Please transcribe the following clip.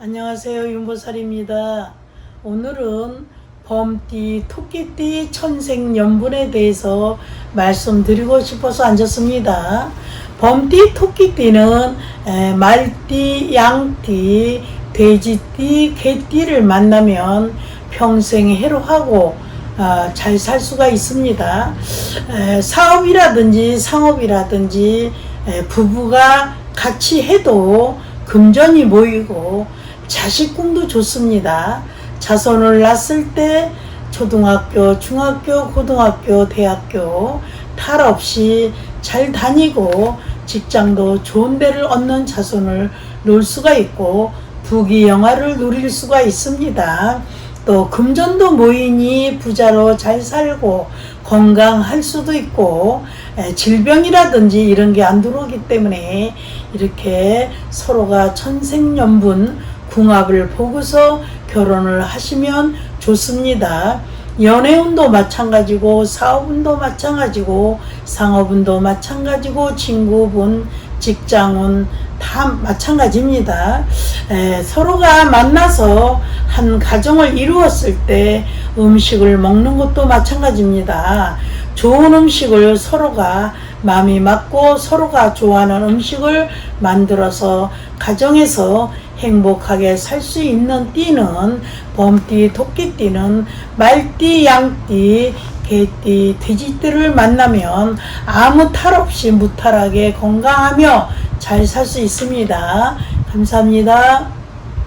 안녕하세요 윤보살입니다. 오늘은 범띠 토끼띠 천생연분에 대해서 말씀드리고 싶어서 앉았습니다. 범띠 토끼띠는 말띠 양띠 돼지띠 개띠를 만나면 평생 해로하고 아, 잘살 수가 있습니다. 에, 사업이라든지 상업이라든지 에, 부부가 같이 해도 금전이 모이고 자식 꿈도 좋습니다. 자손을 낳았을 때 초등학교, 중학교, 고등학교, 대학교 탈 없이 잘 다니고 직장도 좋은 데를 얻는 자손을 놓을 수가 있고 부귀영화를 누릴 수가 있습니다. 또 금전도 모이니 부자로 잘 살고 건강할 수도 있고 에, 질병이라든지 이런 게 안 들어오기 때문에 이렇게 서로가 천생연분 궁합을 보고서 결혼을 하시면 좋습니다. 연애운도 마찬가지고 사업운도 마찬가지고 상업운도 마찬가지고 친구분 직장운 다 마찬가지입니다. 에, 서로가 만나서 한 가정을 이루었을 때 음식을 먹는 것도 마찬가지입니다. 좋은 음식을 서로가 마음이 맞고 서로가 좋아하는 음식을 만들어서 가정에서 행복하게 살 수 있는 띠는 범띠, 토끼띠는 말띠, 양띠, 개띠, 돼지띠를 만나면 아무 탈 없이 무탈하게 건강하며 잘 살 수 있습니다. 감사합니다.